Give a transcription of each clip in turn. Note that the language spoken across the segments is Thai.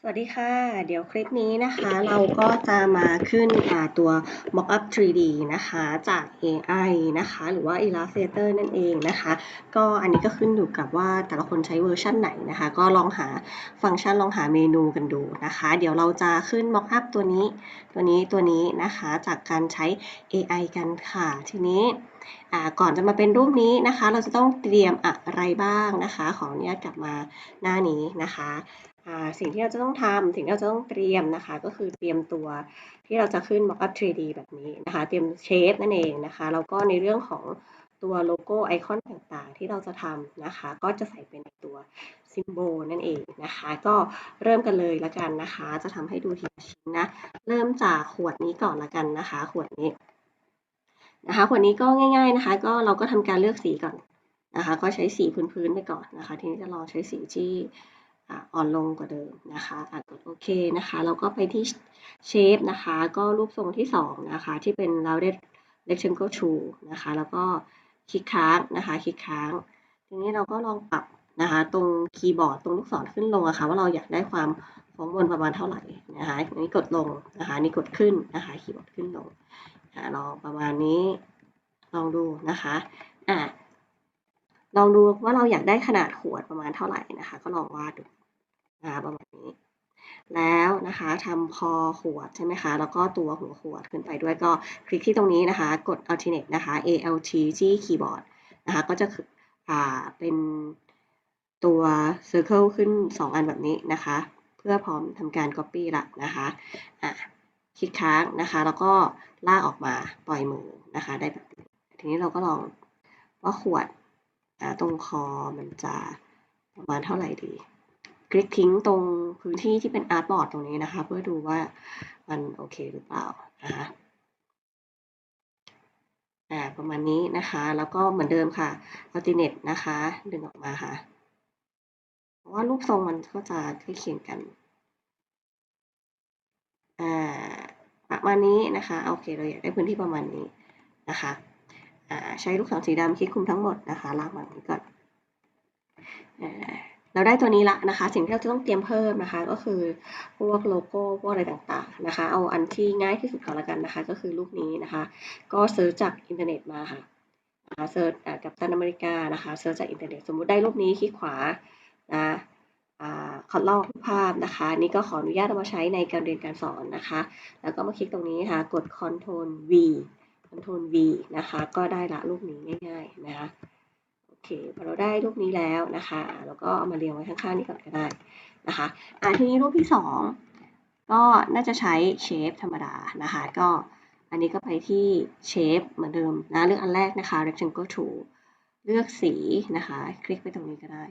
สวัสดีค่ะ เดี๋ยวคลิปนี้นะคะเราก็จะมาขึ้นตัว Mockup 3D นะคะจาก AI นะคะหรือว่า Illustrator นั่นเองนะคะ ก็อันนี้ก็ขึ้นอยู่กับว่าแต่ละคนใช้เวอร์ชันไหนนะคะ ก็ลองหาฟังก์ชันลองหาเมนูกันดูนะคะ เดี๋ยวเราจะขึ้น Mockup ตัวนี้ ตัวนี้ตัวนี้นะคะจากการใช้ AI กันค่ะ ทีนี้อ่าก่อนจะมาเป็นรูปนี้นะคะ เราจะต้องเตรียมอะไรบ้างนะคะ ขออนุญาตกลับมาหน้านี้นะคะ สิ่งที่เราจะต้องทำสิ่งที่เราจะต้องเตรียมนะคะ ก็คือเตรียมตัวที่เราจะขึ้น Mockup 3D แบบนี้นะคะ เตรียมเชฟนั่นเองนะคะ แล้วก็ในเรื่องของตัวโลโก้ไอคอนต่างๆ ที่เราจะทำนะคะ ก็จะใส่เป็นตัวซิมโบลนั่นเองนะคะ ก็เริ่มกันเลยละกันนะคะ จะทำให้ดูทีละชิ้นนะ เริ่มจากขวดนี้ก่อนละกันนะคะ ขวดนี้นะคะ ขวดนี้ก็ง่าย ๆนะคะ ก็เราก็ทำการเลือกสีก่อนนะคะ ก็ใช้สีพื้นๆไปก่อนนะคะ ทีนี้จะลองใช้สีที่ อ่อนลงกว่าเดิมนะคะอ่กดโอเคนะคะแล้วก็ไปที่เชฟนะคะ ก็รูปทรงที่2นะคะที่เป็น rounded rectangle tool นะคะ แล้วก็คลิกค้างนะคะ คลิกค้าง ทีนี้เราก็ลองปรับนะคะ ตรงคีย์บอร์ดตรงลูกศรขึ้นลงอะคะ่ะว่าเราอยากได้ความฟ้องบนประมาณเท่าไหร่นะคะอันนี้กดลงนะคะนี่กดขึ้นนะคะ คีย์บอร์ดขึ้นลงลองประมาณนี้ลองดูนะคะอะลองดูว่าเราอยากได้ขนาดขวดประมาณเท่าไหร่นะคะ ก็ลองวาดดู นะคะประมาณนี้ แล้วนะคะทำคอขวดใช่ไหมคะ แล้วก็ตัวหัวขวดขึ้นไปด้วยก็คลิกที่ตรงนี้นะคะ กด alternate นะคะ alt ที่คีย์บอร์ดนะคะ ก็จะอ่าเป็นตัว circle ขึ้น 2 อันแบบนี้นะคะ เพื่อพร้อมทำการ copy ละนะคะอะคลิกค้างนะคะ แล้วก็ลากออกมาปล่อยมือนะคะ ได้แบบนี้ทีนี้เราก็ลองว่าขวดตรงคอมันจะประมาณเท่าไหร่ดี คลิกทิ้งตรงพื้นที่ที่เป็นอาร์ตบอร์ดตรงนี้นะคะ เพื่อดูว่ามันโอเคหรือเปล่านะคะอ่าประมาณนี้นะคะ แล้วก็เหมือนเดิมค่ะ alternate นะคะ ดึงออกมาค่ะ เพราะว่ารูปทรงมันก็จะใกล้เคียงกันอ่าประมาณนี้นะคะ โอเค เราอยากได้พื้นที่ประมาณนี้นะคะอ่าใช้ลูกศรสีดำคลิกคุมทั้งหมดนะคะลากมาตรงนี้ก่อนอ่า เราได้ตัวนี้ละนะคะ สิ่งที่เราจะต้องเตรียมเพิ่มนะคะ ก็คือพวกโลโก้พวกอะไรต่างๆนะคะ เอาอันที่ง่ายที่สุดก่อนละกันนะคะ ก็คือรูปนี้นะคะ ก็เซิร์ชจากอินเทอร์เน็ตมาค่ะเซิร์ชกับตันอเมริกานะคะเซิร์ชจากอินเทอร์เน็ตสมมุติได้รูปนี้คลิกขวานะขอลอกภาพนะคะ นี่ก็ขออนุญาตเอามาใช้ในการเรียนการสอนนะคะ แล้วก็มาคลิกตรงนี้ค่ะ กด Ctrl V Ctrl V นะคะ ก็ได้ละรูปนี้ง่ายๆนะคะ เคพอเราได้รูปนี้แล้วนะคะ แล้วก็เอามาเรียงไว้ข้างๆนี้ก่อนก็ได้นะคะอ่าทีนี้รูปที่สองก็น่าจะใช้เชฟธรรมดานะคะก็อันนี้ก็ไปที่เชฟเหมือนเดิมนะเลือกอันแรกนะคะ rectangle tool เลือกสีนะคะ คลิกไปตรงนี้ก็ได้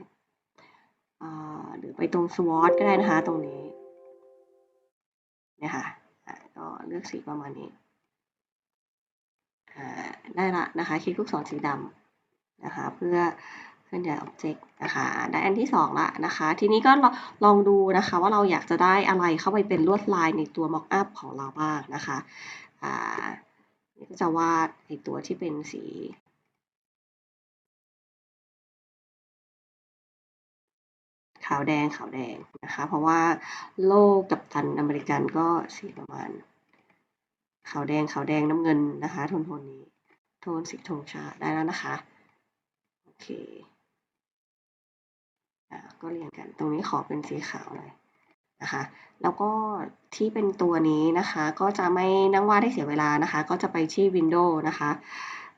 หรือไปตรง swatch ก็ได้นะคะตรงนี้นะคะก็เลือกสีประมาณนี้ได้ละนะคะคลิกลูกศรสีดำ นะคะเพื่อเคลื่อนย้ายอ็อบเจกต์นะคะได้อันที่2ละนะคะ ทีนี้ก็ลองดูนะคะว่าเราอยากจะได้อะไรเข้าไปเป็นลวดลายในตัว Mockup ของเราบ้างนะคะอ่านี่ก็จะวาดในตัวที่เป็นสีขาวแดงขาวแดงนะคะ เพราะว่าโลกกับตันอเมริกันก็สีประมาณ ขาวแดงขาวแดงน้ำเงินนะคะ โทนโทนนี้ โทนสีธงชาติได้แล้วนะคะ เคอ่าก็เรียงกัน ตรงนี้ขอเป็นสีขาวเลยนะคะ แล้วก็ที่เป็นตัวนี้นะคะ ก็จะไม่นั่งวาดให้เสียเวลานะคะ ก็จะไปที่ Windows นะคะ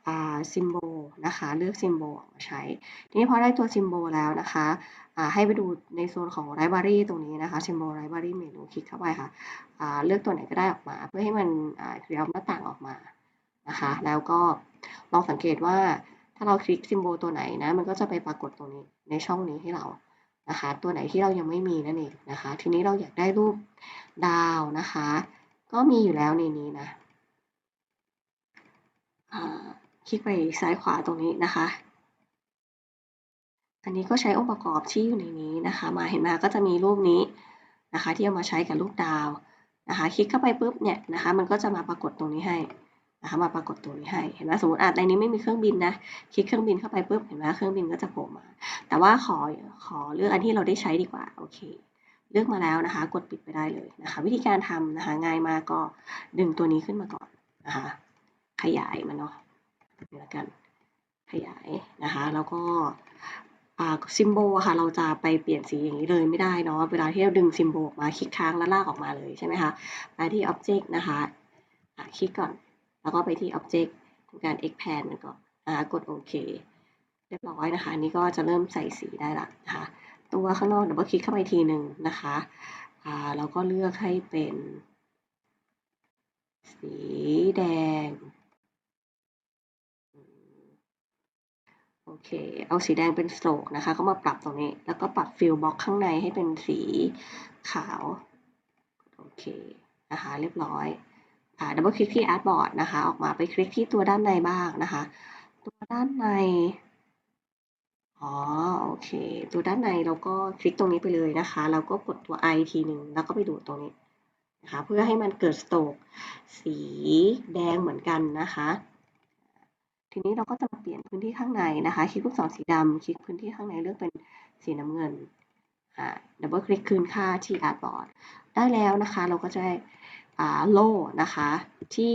อ่าซิมโบลนะคะ เลือกซิมโบลมาใช้ ทีนี้พอได้ตัวซิมโบลแล้วนะคะอ่าให้ไปดูในโซนของ Library ตรงนี้นะคะซิมโบล Library เมนูคลิกเข้าไปค่ะอ่าเลือกตัวไหนก็ได้ออกมา เพื่อให้มันอ่าเรียหน้าต่างออกมานะคะ แล้วก็ลองสังเกตว่า ถ้าเราคลิกซิมโบลตัวไหนนะ มันก็จะไปปรากฏตรงนี้ในช่องนี้ให้เรานะคะ ตัวไหนที่เรายังไม่มีนั่นเองนะคะ ทีนี้เราอยากได้รูปดาวนะคะ ก็มีอยู่แล้วในนี้นะคลิกไปซ้ายขวาตรงนี้นะคะ อันนี้ก็ใช้องค์ประกอบที่อยู่ในนี้นะคะ มาเห็นไหมก็จะมีรูปนี้นะคะ ที่เอามาใช้กับรูปดาวนะคะ คลิกเข้าไปปุ๊บเนี่ยนะคะ มันก็จะมาปรากฏตรงนี้ให้ นะคะมาปรากฏตัวนี้ให้เห็นไหมสมมติอะในนี้ไม่มีเครื่องบินนะคลิกเครื่องบินเข้าไปปุ๊บเห็นไหมเครื่องบินก็จะโผล่มา แต่ว่าขอขอเลือกอันที่เราได้ใช้ดีกว่าโอเค เลือกมาแล้วนะคะ กดปิดไปได้เลยนะคะ วิธีการทำนะคะง่ายมากก็ดึงตัวนี้ขึ้นมาก่อนนะคะ ขยายมันเนาะนี่ละกันขยายนะคะ แล้วก็ซิมโบลค่ะเราจะไปเปลี่ยนสีอย่างนี้เลยไม่ได้เนาะเวลาที่เราดึงซิมโบลออกมาคลิกค้างแล้วลากออกมาเลยใช่ไหมคะไปที่ Object นะคะะคลิกก่อน แล้วก็ไปที่ Object ทำการ expand มันก่อนนะคะกดโอเคเรียบร้อยนะคะนี้ก็จะเริ่มใส่สีได้ละนะคะตัวข้างนอกเดี๋ยวคลิกเข้าไปทีหนึ่งนะคะอ่าเราก็เลือกให้เป็น สีแดงโอเค เอาสีแดงเป็นสโตรกนะคะ ก็มาปรับตรงนี้ แล้วก็ปรับฟิลบ็อกข้างในให้เป็นสีขาว โอเค นะคะ เรียบร้อย ดับเบิลคลิกที่อาร์ตบอร์ดนะคะ ออกมาไปคลิกที่ตัวด้านในบ้างนะคะ ตัวด้านใน อ๋อ โอเค ตัวด้านในเราก็คลิกตรงนี้ไปเลยนะคะ แล้วก็กดตัว i ทีหนึ่งแล้วก็ไปดูตรงนี้นะคะเพื่อให้มันเกิดสโตกสีแดงเหมือนกันนะคะ ทีนี้เราก็จะมาเปลี่ยนพื้นที่ข้างในนะคะ คลิกลูกศรสีดำคลิกพื้นที่ข้างในเลือกเป็นสีน้ำเงินดับเบิลคลิกคืนค่าที่อาร์ตบอร์ดได้แล้วนะคะ เราก็จะได้ โล่นะคะที่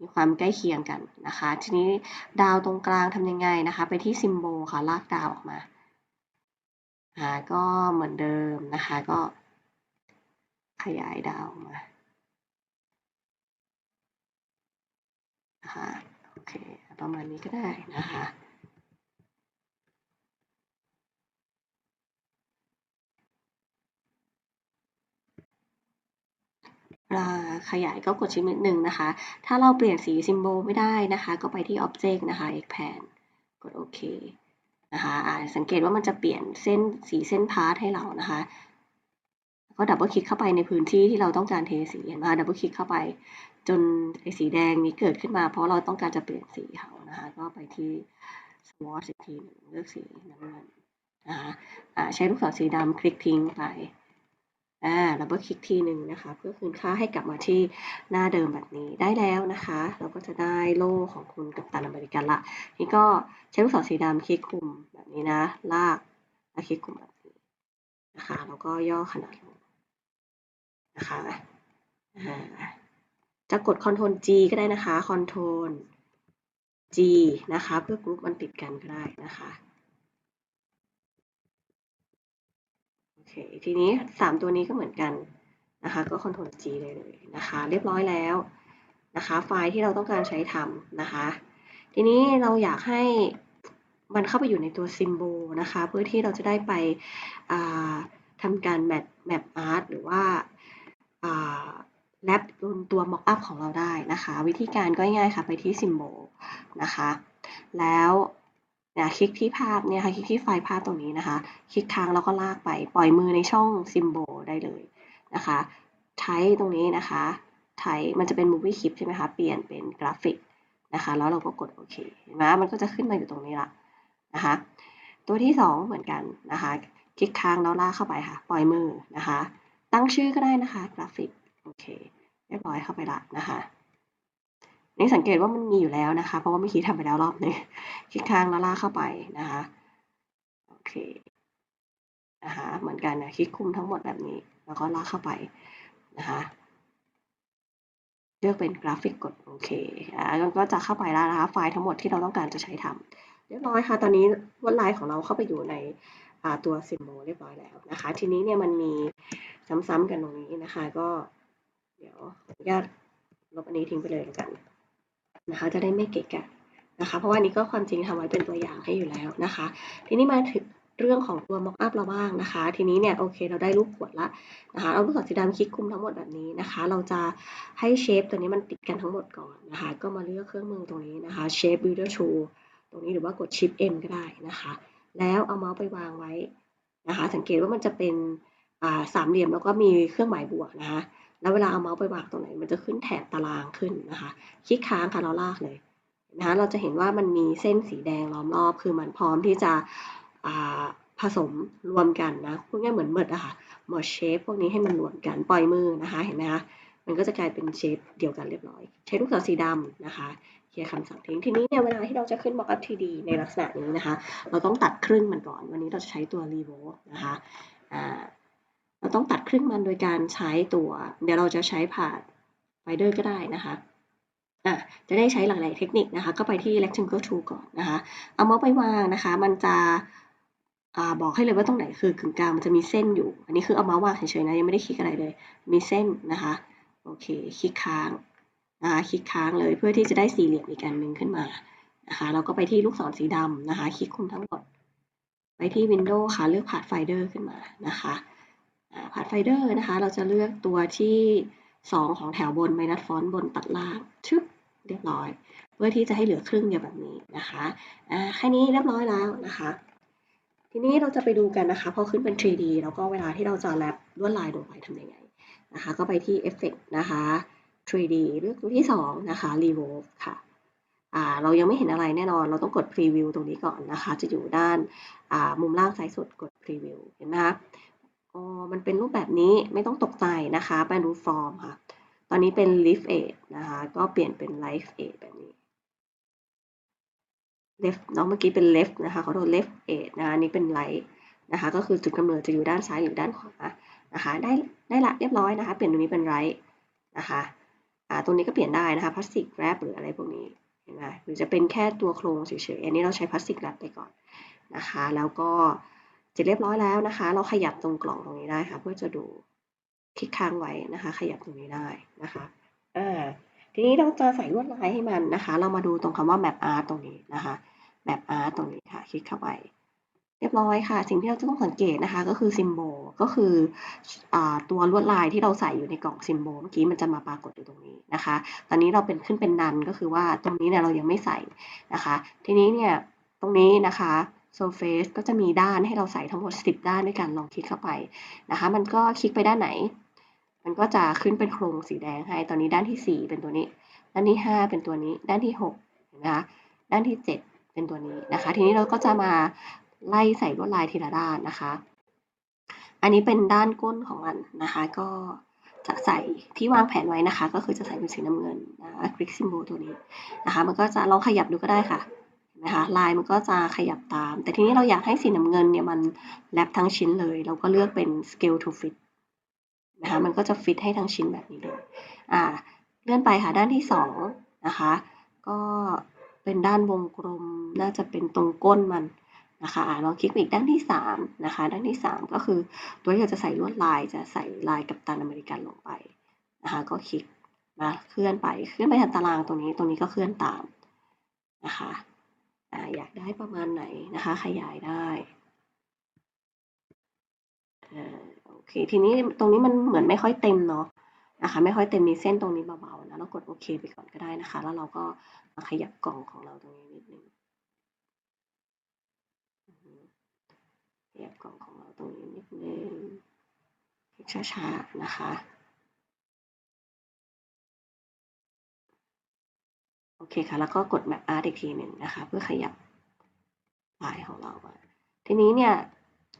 มีความใกล้เคียงกันนะคะ ทีนี้ดาวตรงกลางทำยังไงนะคะ ไปที่ซิมโบลค่ะลากดาวออกมาอ่าก็เหมือนเดิมนะคะ ก็ขยายดาวมานะคะโอเคประมาณนี้ก็ได้นะคะ ขยายก็กดชิปนิดหนึ่งนะคะ ถ้าเราเปลี่ยนสีซิมโบลไม่ได้นะคะ ก็ไปที่ Object นะคะ Expand กดโอเคนะคะสังเกตว่ามันจะเปลี่ยนเส้นสีเส้นพาร์ทให้เรานะคะก็ดับเบิลคลิกเข้าไปในพื้นที่ที่เราต้องการเทสีเห็นไหมดับเบิลคลิกเข้าไป จนไอ้สีแดงนี้เกิดขึ้นมา เพราะเราต้องการจะเปลี่ยนสีเขานะคะ ก็ไปที่ swatch อีกทีหนึ่งเลือกสีน้ำเงินนะคะใช้ลูกศรสีดำคลิกทิ้งไป อ่าดับเบิลคลิกทีหนึ่งนะคะ เพื่อคืนค่าให้กลับมาที่หน้าเดิมแบบนี้ได้แล้วนะคะ เราก็จะได้โล่ของคุณกับตันอเมริกันละนี่ก็ใช้ลูกศรสีดำคลิกคุมแบบนี้นะ ลากแล้วคลิกคุมแบบนี้นะคะ แล้วก็ย่อขนาดลงนะคะจะกด Ctrl G ก็ได้นะคะ Ctrl G นะคะ เพื่อกรุ๊ปมันติดกันก็ได้นะคะ เคทีนี้ 3 ตัวนี้ก็เหมือนกันนะคะก็ Ctrl G เลยเลยนะคะเรียบร้อยแล้วนะคะไฟล์ที่เราต้องการใช้ทำนะคะ ทีนี้เราอยากให้มันเข้าไปอยู่ในตัว Symbol นะคะเพื่อที่เราจะได้ไปทำการแมปแมปอาร์ตหรือว่าแลบบนตัว Mockup ของเราได้นะคะ วิธีการก็ง่ายค่ะไปที่ Symbol นะคะ แล้ว นะคลิกที่ภาพเนี่ยค่ะคลิกที่ไฟล์ภาพตรงนี้นะคะ คลิกค้างแล้วก็ลากไปปล่อยมือในช่องซิมโบลได้เลยนะคะใช้ตรงนี้นะคะใช้มันจะเป็น movie clip ใช่ไหมคะเปลี่ยนเป็นกราฟิกนะคะแล้วเราก็กดโอเคเห็นไหมมันก็จะขึ้นมาอยู่ตรงนี้ละนะคะตัวที่ 2 เหมือนกันนะคะคลิกค้างแล้วลากเข้าไปค่ะ ปล่อยมือนะคะ ตั้งชื่อก็ได้นะคะกราฟิกโอเคเรียบร้อยเข้าไปละนะคะ นี่สังเกตว่ามันมีอยู่แล้วนะคะ เพราะว่าเมื่อกี้ทำไปแล้วรอบนึงคลิกค้างแล้วลากเข้าไปนะคะโอเคนะคะเหมือนกันนะคลิกคุมทั้งหมดแบบนี้ แล้วก็ลากเข้าไปนะคะเลือกเป็นกราฟิกกดโอเคอ่าก็จะเข้าไปแล้วนะคะ ไฟล์ทั้งหมดที่เราต้องการจะใช้ทำเรียบร้อยค่ะ ตอนนี้วดลายของเราเข้าไปอยู่ในตัวซิมโบเรียบร้อยแล้วนะคะ ทีนี้เนี่ยมันมีซ้ำๆกันตรงนี้นะคะ ก็เดี๋ยวขออนุญาตลบอันนี้ทิ้งไปเลยแล้วกัน นะคะ จะได้ไม่เกะกะนะคะ เพราะว่านี้ก็ความจริงทำไว้เป็นตัวอย่างให้อยู่แล้วนะคะ ทีนี้มาถึงเรื่องของตัว mock up เราบ้างนะคะ ทีนี้เนี่ยโอเคเราได้รูปขวดละนะคะ เอาลูกศรสีดำคลิกคุมทั้งหมดแบบนี้นะคะ เราจะให้เชฟตัวนี้มันติดกันทั้งหมดก่อนนะคะ ก็มาเลือกเครื่องมือตรงนี้นะคะ shape builder tool ตรงนี้หรือว่ากด shift m ก็ได้นะคะ แล้วเอาเมาส์ไปวางไว้นะคะ สังเกตว่ามันจะเป็นสามเหลี่ยมแล้วก็มีเครื่องหมายบวกนะคะ แล้วเวลาเอาเมาส์ไปวางตรงไหน มันจะขึ้นแถบตารางขึ้นนะคะ คลิกค้างค่ะเราลากเลยนะคะเราจะเห็นว่ามันมีเส้นสีแดงล้อมรอบ คือมันพร้อมที่จะผสมรวมกันนะพูดง่ายเหมือนเมิดอะค่ะหมดเชฟพวกนี้ให้มันรวมกันปล่อยมือนะคะเห็นไหมคะมันก็จะกลายเป็นเชฟเดียวกันเรียบร้อย ใช้ลูกศรสีดำนะคะเคลียร์คำสั่งทิ้งทีนี้เนี่ยเวลาที่เราจะขึ้น mockup 3D ในลักษณะนี้นะคะ เราต้องตัดครึ่งมันก่อน วันนี้เราจะใช้ตัว revo นะคะ เราต้องตัดครึ่งมันโดยการใช้ตัว เดี๋ยวเราจะใช้ผ่านไฟเดอร์ก็ได้นะคะอะจะได้ใช้หลาย ๆ เทคนิคนะคะ ก็ไปที่ rectangle tool ก่อนนะคะ เอาเมาส์ไปวางนะคะ มันจะอ่าบอกให้เลยว่าตรงไหนคือกึ่งกลางมันจะมีเส้นอยู่ อันนี้คือเอาเมาส์วางเฉย ๆ นะ ยังไม่ได้คลิกอะไรเลย มีเส้นนะคะ โอเค คลิกค้างนะคะคลิกค้างเลยเพื่อที่จะได้สี่เหลี่ยมอีกอันหนึ่งขึ้นมานะคะ เราก็ไปที่ลูกศรสีดำนะคะ คลิกคุมทั้งหมด ไปที่ Windows ค่ะ เลือกพา t ไฟเดอร์ขึ้นมานะคะ พา t ไฟเดอร์นะคะ เราจะเลือกตัวที่ 2 ของแถวบน minus font บนตัดล่างชึบเรียบร้อย เพื่อที่จะให้เหลือครึ่งเดียวแบบนี้นะคะอ่าแค่นี้เรียบร้อยแล้วนะคะ ทีนี้เราจะไปดูกันนะคะ พอขึ้นเป็น 3D แล้วก็เวลาที่เราจะแรปลวดลายลงไปทำยังไงนะคะ ก็ไปที่ Effect นะคะ 3D เลือกตัวที่ 2 นะคะ Revolve ค่ะอ่าเรายังไม่เห็นอะไรแน่นอน เราต้องกด Preview ตรงนี้ก่อนนะคะ จะอยู่ด้านอ่ามุมล่างซ้ายสุดกด Preview เห็นไหมคะ อ๋อ มันเป็นรูปแบบนี้ไม่ต้องตกใจนะคะไปดู Form ค่ะ ตอนนี้เป็น Lift Edge นะคะ ก็เปลี่ยนเป็น Life Edge แบบนี้ left เนาะเมื่อกี้เป็น left นะคะเขาโดน left edge นะคะนนี้เป็น right นะคะ ก็คือจุดกำเนิดจะอยู่ด้านซ้ายหรือด้านขวานะคะ ได้ได้ละเรียบร้อยนะคะ เปลี่ยนตรงนี้เป็น right นะคะอ่าตรงนี้ก็เปลี่ยนได้นะคะพลาสติกแรปหรืออะไรพวกนี้เห็นไหมหรือจะเป็นแค่ตัวโครงเฉยๆอันนี้เราใช้พลาสติกแรปไปก่อนนะคะ แล้วก็ เสร็จเรียบร้อยแล้วนะคะ เราขยับตรงกล่องตรงนี้ได้ค่ะ เพื่อจะดูคลิกค้างไว้นะคะ ขยับตรงนี้ได้นะคะอ่าทีนี้เราจะใส่ลวดลายให้มันนะคะ เรามาดูตรงคำว่า map art ตรงนี้นะคะแบบอาร์ตตรงนี้ค่ะคลิกเข้าไป เรียบร้อยค่ะ สิ่งที่เราจะต้องสังเกตนะคะ ก็คือซิมโบลก็คืออตัวลวดลายที่เราใส่อยู่ในกล่องซิมโบลเมื่อกี้มันจะมาปรากฏอยู่ตรงนี้นะคะ ตอนนี้เราเป็นขึ้นเป็นนันก็คือว่าตรงนี้เนี่ยเรายังไม่ใส่นะคะ ทีนี้เนี่ยตรงนี้นะคะ surface ก็จะมีด้านให้เราใส่ทั้งหมด 10 ด้านด้วยกันลองคลิกเข้าไปนะคะ มันก็คลิกไปด้านไหน มันก็จะขึ้นเป็นโครงสีแดงให้ ตอนนี้ด้านที่ 4 เป็นตัวนี้ ด้านที่ 5 เป็นตัวนี้ ด้านที่6นะคะ ด้านที่ 7 เป็นตัวนี้นะคะ ทีนี้เราก็จะมาไล่ใส่ลวดลายทีละด้านนะคะ อันนี้เป็นด้านก้นของมันนะคะ ก็จะใส่ที่วางแผนไว้นะคะ ก็คือจะใส่เป็นสีน้ำเงินนะคะคลิกซิมโบลตัวนี้นะคะ มันก็จะลองขยับดูก็ได้ค่ะ นะคะลายมันก็จะขยับตาม แต่ทีนี้เราอยากให้สีน้ำเงินเนี่ยมันแลบทั้งชิ้นเลย เราก็เลือกเป็น scale to fit นะคะมันก็จะฟิตให้ทั้งชิ้นแบบนี้เลยอ่าเลื่อนไปค่ะด้านที่สองนะคะก็เป็นด้านวงกลมน่าจะเป็นตรงก้นมันนะคะลองคลิกไปอีกด้านที่3นะคะด้านที่ 3 ก็คือตัวที่เราจะใส่ลวดลายจะใส่ลายกับตันอเมริกันลงไปนะคะก็คลิกมาเคลื่อนไปเคลื่อนไปทางตารางตรงนี้ตรงนี้ก็เคลื่อนตามนะคะ อยากได้ประมาณไหนนะคะ ขยายได้โอเค ทีนี้ตรงนี้มันเหมือนไม่ค่อยเต็มเนาะนะคะ ไม่ค่อยเต็มมีเส้นตรงนี้เบาๆนะเรากดโอเคไปก่อนก็ได้นะคะ แล้วเราก็มาขยับกล่องของเราตรงนี้นิดนึงขยับกล่องของเราตรงนี้นิดนึงช้าๆนะคะ โอเคค่ะ แล้วก็กด Map Art อีกทีหนึ่งนะคะ เพื่อขยับลายของเราทีนี้เนี่ย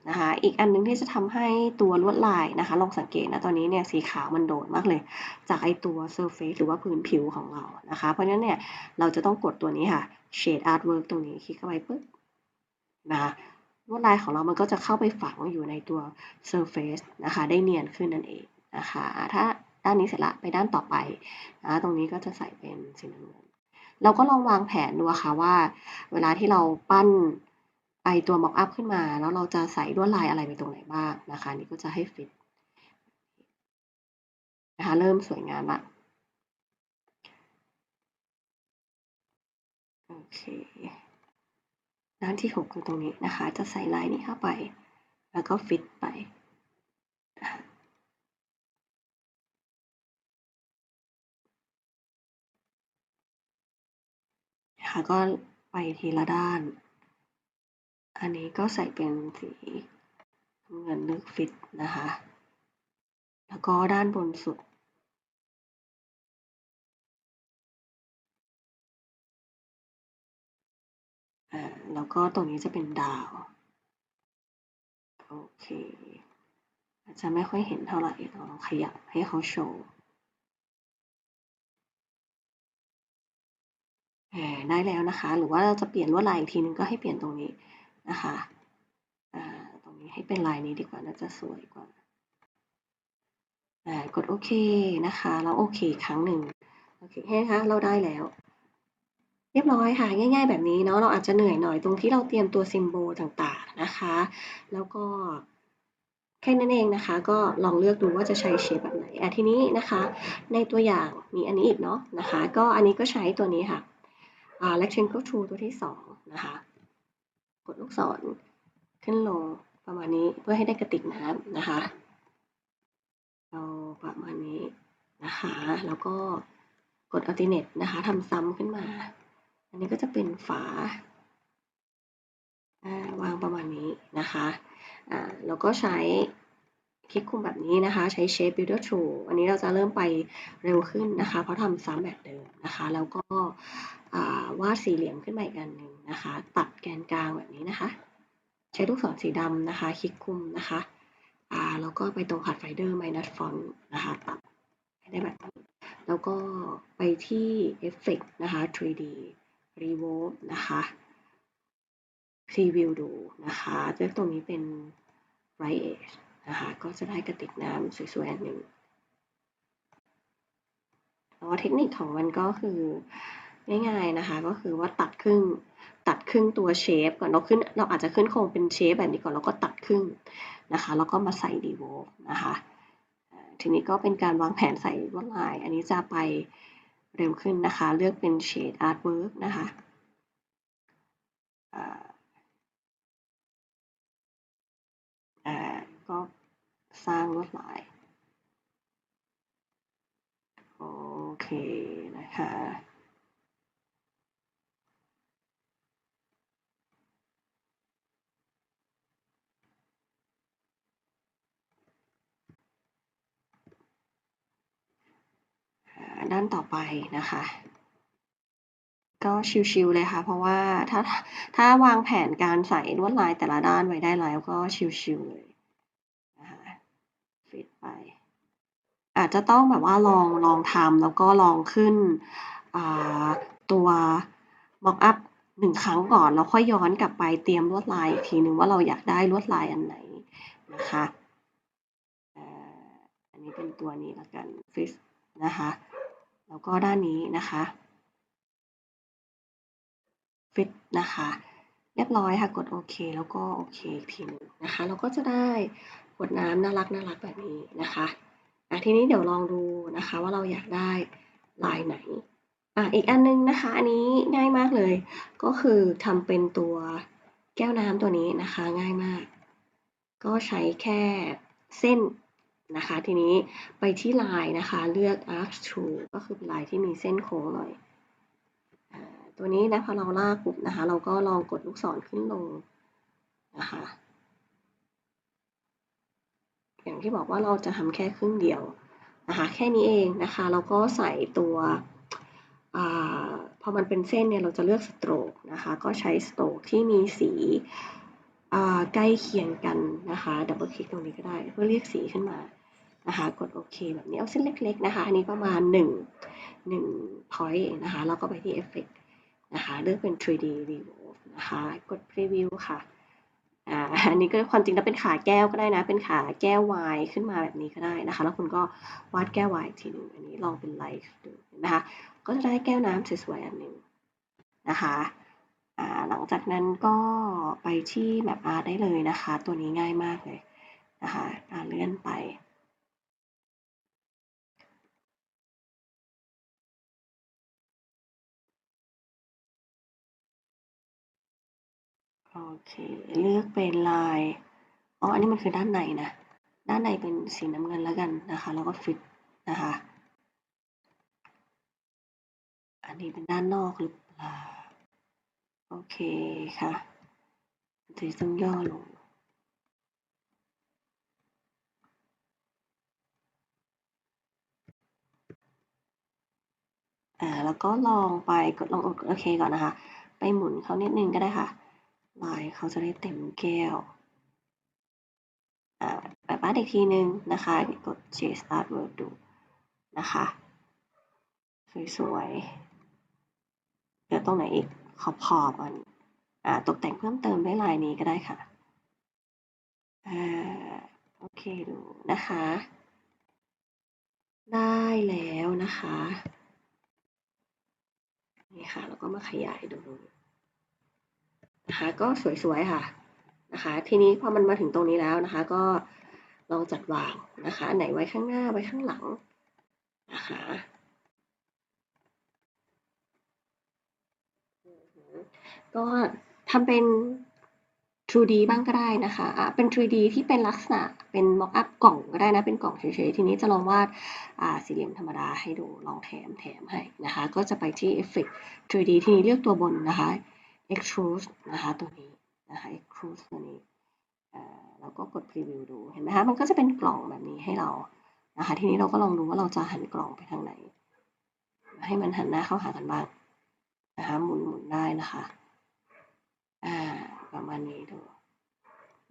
นะคะ อีกอันนึงที่จะทำให้ตัวลวดลายนะคะ ลองสังเกตนะตอนนี้เนี่ยสีขาวมันโดดมากเลย จากไอตัว surface หรือว่าพื้นผิวของเรานะคะ เพราะฉะนั้นเนี่ยเราจะต้องกดตัวนี้ค่ะ shade artwork ตรงนี้คลิกเข้าไปปุ๊บนะคะลวดลายของเรามันก็จะเข้าไปฝังอยู่ในตัว surface นะคะ ได้เนียนขึ้นนั่นเองนะคะ ถ้าด้านนี้เสร็จละไปด้านต่อไปนะตรงนี้ก็จะใส่เป็นสีน้ำเงิน เราก็ลองวางแผนดูค่ะว่า เวลาที่เราปั้นไอตัว mock up ขึ้นมา แล้วเราจะใส่ลวดลายอะไรไปตรงไหนบ้างนะคะ นี่ก็จะให้ฟิตนะคะเริ่มสวยงามละโอเคด้านที่6คือตรงนี้นะคะ จะใส่ลายนี้เข้าไป แล้วก็ฟิตไป ค่ะ ก็ไปทีละด้าน อันนี้ก็ใส่เป็นสีเงินลึกฟิตนะคะ แล้วก็ด้านบนสุดแล้วก็ตรงนี้จะเป็นดาว โอเค อาจจะไม่ค่อยเห็นเท่าไหร่เราขยับให้เขาโชว์ ได้แล้วนะคะ หรือว่าเราจะเปลี่ยนลวดลายอีกทีนึงก็ให้เปลี่ยนตรงนี้นะคะตรงนี้ให้เป็นลายนี้ดีกว่าน่าจะสวยกว่าอ่ากดโอเคนะคะ แล้วโอเคครั้งหนึ่งโอเคให้นะคะเราได้แล้ว เรียบร้อยค่ะ ง่าย ๆ แบบนี้เนาะเราอาจจะเหนื่อยหน่อยตรงที่เราเตรียมตัวซิมโบลต่างๆนะคะ แล้วก็แค่นั้นเองนะคะ ก็ลองเลือกดูว่าจะใช้เชฟแบบไหนอะทีนี้นะคะ ในตัวอย่างมีอันนี้อีกเนาะนะคะ ก็อันนี้ก็ใช้ตัวนี้ค่ะ rectangle tool ตัวที่สองนะคะ กดลูกศรขึ้นลงประมาณนี้เพื่อให้ได้กระติกน้ำนะคะเอาประมาณนี้นะคะ แล้วก็กด alternate นะคะทำซ้ำขึ้นมา อันนี้ก็จะเป็นฝาวางประมาณนี้นะคะอ่าแล้วก็ใช้ คลิกคุมแบบนี้นะคะ ใช้ shape builder tool อันนี้เราจะเริ่มไปเร็วขึ้นนะคะ เพราะทำซ้ำแบบเดิมนะคะ แล้วก็วาดสี่เหลี่ยมขึ้นมาอีกอันหนึ่งนะคะ ตัดแกนกลางแบบนี้นะคะ ใช้ลูกศรสีดำนะคะ คลิกคุมนะคะแล้วก็ไปตรงขัดไฟเดอร์ minus font นะคะ ตัดให้ได้แบบนี้แล้วก็ไปที่ effect นะคะ 3D revolve นะคะ preview ดูนะคะเลือกตรงนี้เป็น right edge นะคะก็จะได้กระติกน้ำสวยๆอันหนึ่งแล้วเทคนิคของมันก็คือง่ายๆนะคะ ก็คือว่าตัดครึ่งตัดครึ่งตัวเชฟก่อนเราขึ้นเราอาจจะขึ้นโครงเป็นเชฟแบบนี้ก่อนแล้วก็ตัดครึ่งนะคะแล้วก็มาใส่ดีโวนะคะทีนี้ก็เป็นการวางแผนใส่ลวดลาย อันนี้จะไปเร็วขึ้นนะคะ เลือกเป็นเชดอาร์ตเวิร์กนะคะก็ สร้างลวดลาย โอเคนะคะด้านต่อไปนะคะ ก็ชิวๆเลยค่ะ เพราะว่าถ้าถ้าวางแผนการใส่ลวดลายแต่ละด้านไว้ได้แล้วก็ชิวๆเลย ฟิตไป อาจจะต้องแบบว่าลองลองทำแล้วก็ลองขึ้นตัว mock up หนึ่งครั้งก่อน แล้วค่อยย้อนกลับไปเตรียมลวดลายอีกทีหนึ่งว่าเราอยากได้ลวดลายอันไหนนะคะอันนี้เป็นตัวนี้ละกันฟิสนะคะแล้วก็ด้านนี้นะคะฟิตนะคะเรียบร้อยค่ะกดโอเคแล้วก็โอเคอีกทีนึงนะคะ เราก็จะได้ วดน้ำน่ารักน่ารักแบบนี้นะคะอะทีนี้เดี๋ยวลองดูนะคะว่าเราอยากได้ลายไหนอะอีกอันนึงนะคะ อันนี้ง่ายมากเลย ก็คือทำเป็นตัวแก้วน้ำตัวนี้นะคะ ง่ายมาก ก็ใช้แค่เส้นนะคะ ทีนี้ไปที่ลายนะคะ เลือก arc tool ก็คือลายที่มีเส้นโค้งหน่อยตัวนี้นะพอเราลากปุ๊บนะคะ เราก็ลองกดลูกศรขึ้นลงนะคะ อย่างที่บอกว่าเราจะทำแค่ครึ่งเดียวนะคะแค่นี้เองนะคะเราก็ใส่ตัวอพอมันเป็นเส้นเนี่ยเราจะเลือกสโตรกนะคะก็ใช้สโตรกที่มีสีใกล้เคียงกันนะคะดับเบิลคลิกตรงนี้ก็ได้เพื่อเรียกสีขึ้นมานะคะกดโอเคแบบนี้เอาเส้นเล็กๆนะคะอันนี้ประมาณ 1 1 point นะคะแล้วก็ไปที่ Effect นะคะเลือกเป็น 3D Revolve นะคะกด Preview ค่ะ อ่าอันนี้ก็ความจริงแล้วเป็นขาแก้วก็ได้นะ เป็นขาแก้ววายขึ้นมาแบบนี้ก็ได้นะคะ แล้วคุณก็วาดแก้ววายทีหนึ่งอันนี้ลองเป็นไลท์ดูนะคะ ก็จะได้แก้วน้ำสวยๆอันหนึ่งนะคะหลังจากนั้นก็ไปที่แมปอาร์ได้เลยนะคะ ตัวนี้ง่ายมากเลยนะคะเลื่อนไป โอเค เลือกเป็นลาย อ๋อ อันนี้มันคือด้านในนะ ด้านในเป็นสีน้ำเงินแล้วกันนะคะ แล้วก็ฟิตนะคะ อันนี้เป็นด้านนอกหรือเปล่า โอเคค่ะจะต้องย่อลงอ่าแล้วก็ลองไปกดลองกดโอเคก่อนนะคะ ไปหมุนเขานิดนึงก็ได้ค่ะ ลายเขาจะได้เต็มแก้วแบบบ้านอีกทีนึงนะคะ กด J Start Word ดูนะคะ สวยๆเดี๋ยวตรงไหนอีกขอบขอบมันตกแต่งเพิ่มเติมด้วยลายนี้ก็ได้ค่ะโอเคดูนะคะ ได้แล้วนะคะ นี่ค่ะ แล้วก็มาขยายดูนะคะก็สวยๆค่ะนะคะทีนี้พอมันมาถึงตรงนี้แล้วนะคะ ก็ลองจัดวางนะคะไหนไว้ข้างหน้าไว้ข้างหลังนะคะก็ทำเป็น 2D บ้างก็ได้นะคะอะเป็น 3D ที่เป็นลักษณะเป็น mock up กล่องก็ได้นะ เป็นกล่องเฉยๆ ทีนี้จะลองวาดอ่าสี่เหลี่ยมธรรมดาให้ดู ลองแถมแถมให้นะคะ ก็จะไปที่ Effect 3D ทีนี้เลือกตัวบนนะคะ Extrude นะคะตัวนี้นะคะ Extrude ตัวนี้อ่าเราก็กด Preview ดูเห็นไหมคะมันก็จะเป็นกล่องแบบนี้ให้เรานะคะทีนี้เราก็ลองดูว่าเราจะหันกล่องไปทางไหน ให้มันหันหน้าเข้าหากันบ้างนะคะหมุนหมุนได้นะคะอ่าประมาณนี้ดู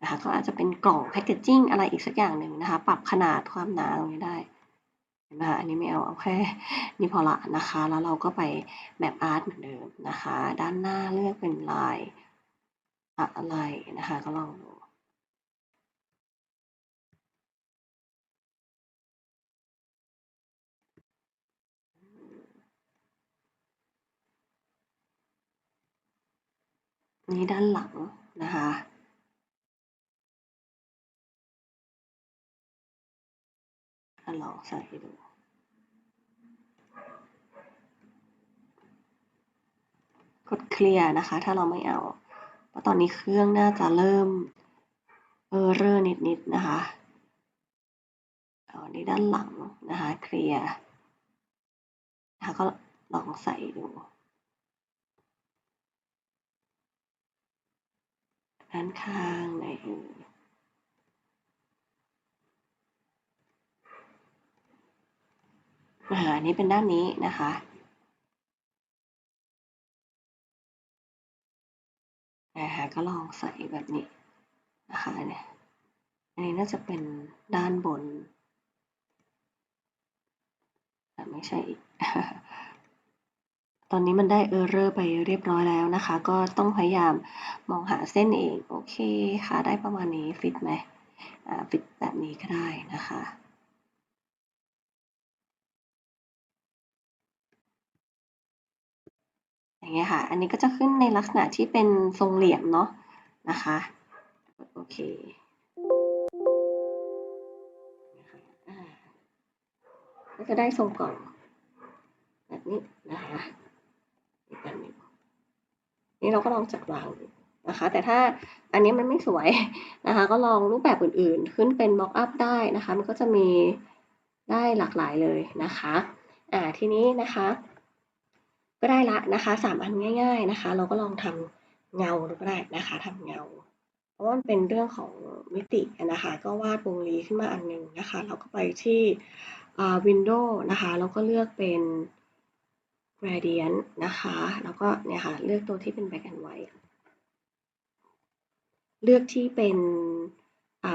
นะคะก็อาจจะเป็นกล่องแพคเกจจิ้งอะไรอีกสักอย่างหนึ่งนะคะ ปรับขนาดความหนาตรงนี้ได้ เห็นไหมอันนี้ไม่เอาเอาแค่นี้พอละนะคะ แล้วเราก็ไปแบบอาร์ตเหมือนเดิมนะคะ ด้านหน้าเลือกเป็นลายอะไรนะคะ ก็ลองดูนี่ด้านหลังนะคะ ลองใส่ดู กดเคลียร์นะคะ ถ้าเราไม่เอาเพราะตอนนี้เครื่องน่าจะเริ่มเออเรอร์นิดๆนะคะเอานี้ด้านหลังนะคะเคลียร์นะคะก็ลองใส่ดูด้านข้างใน นะคะอันนี้เป็นด้านนี้นะคะ นะคะก็ลองใส่แบบนี้นะคะเนี่ย อันนี้น่าจะเป็นด้านบนแต่ไม่ใช่อีกตอนนี้มันได้เออร์เรอร์ไปเรียบร้อยแล้วนะคะ ก็ต้องพยายามมองหาเส้นเอง โอเคค่ะ ได้ประมาณนี้ฟิตไหมอ่าฟิตแบบนี้ก็ได้นะคะ อย่างเงี้ยค่ะ อันนี้ก็จะขึ้นในลักษณะที่เป็นทรงเหลี่ยมเนาะนะคะโอเคก็จะได้ทรงกล่องแบบนี้นะคะอีกแบบนี้นี่เราก็ลองจัดวางดูนะคะ แต่ถ้าอันนี้มันไม่สวยนะคะ ก็ลองรูปแบบอื่นๆ ขึ้นเป็น mock up ได้นะคะ มันก็จะมีได้หลากหลายเลยนะคะ อ่าทีนี้นะคะ ก็ได้ละนะคะสามอันง่าย ๆนะคะ เราก็ลองทำเงาดูก็ได้นะคะทำเงา เพราะว่ามันเป็นเรื่องของมิตินะคะ ก็วาดวงรีขึ้นมาอันหนึ่งนะคะ เราก็ไปที่วินโดว์นะคะแล้วก็เลือกเป็น gradient นะคะ แล้วก็เนี่ยค่ะ เลือกตัวที่เป็น black and white เลือกที่เป็น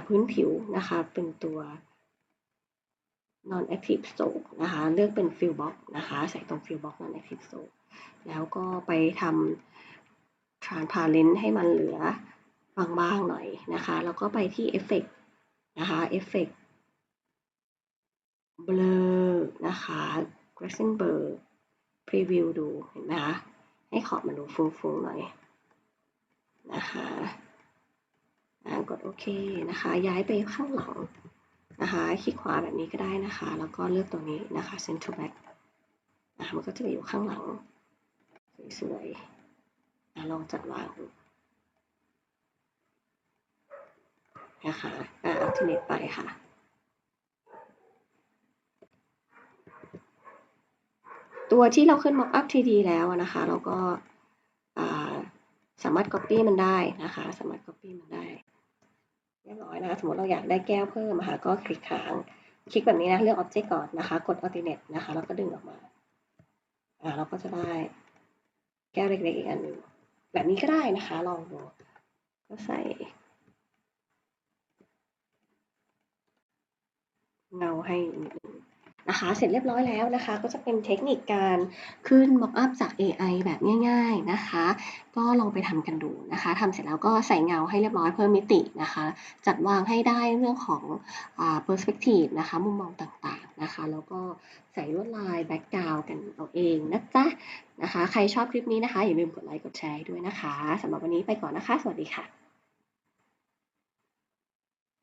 พื้นผิวนะคะ เป็นตัว non active stroke นะคะ เลือกเป็น fill box นะคะ ใส่ตรง fill box non active stroke แล้วก็ไปทำ transparent ให้มันเหลือบางๆหน่อยนะคะ แล้วก็ไปที่ effect นะคะ effect blur นะคะ Grassenberg preview ดู เห็นไหมคะ ให้ขอบมันดูฟุ้งๆหน่อยนะคะกดโอเคนะคะ ย้ายไปข้างหลัง นะคะคลิกขวาแบบนี้ก็ได้นะคะ แล้วก็เลือกตรงนี้นะคะ center back นะคะมันก็จะอยู่ข้างหลัง สวยๆลองจัดวางดูนะคะอ่าอัลเทอร์เนทไปค่ะตัวที่เราขึ้น mockup 3D แล้วนะคะ เราก็สามารถ copy มันได้นะคะ สามารถ copy มันได้ เรียบร้อยนะสมมติเราอยากได้แก้วเพิ่มนะคะก็คลิกค้างคลิกแบบนี้นะเลือก object ก่อนนะคะ กด alternate นะคะแล้วก็ดึงออกมาอ่าเราก็จะได้แก้วเล็กๆอีกอันหนึ่งแบบนี้ก็ได้นะคะ ลองดูก็ใส่เงาให้นิดนึง นะคะ เสร็จเรียบร้อยแล้วนะคะ ก็จะเป็นเทคนิคการขึ้น Mockup จาก AI แบบง่าย ๆนะคะ ก็ลองไปทำกันดูนะคะทำเสร็จแล้วก็ใส่เงาให้เรียบร้อยเพิ่มมิตินะคะ จัดวางให้ได้เรื่องของอ perspective นะคะ มุมมองต่างๆนะคะ แล้วก็ใส่ลวดลายแบ็กกราวกันเอาเองนะจ๊ะนะคะ ใครชอบคลิปนี้นะคะ อย่าลืมกดไลค์กดแชร์ด้วยนะคะสำหรับวันนี้ไปก่อนนะคะ สวัสดีค่ะ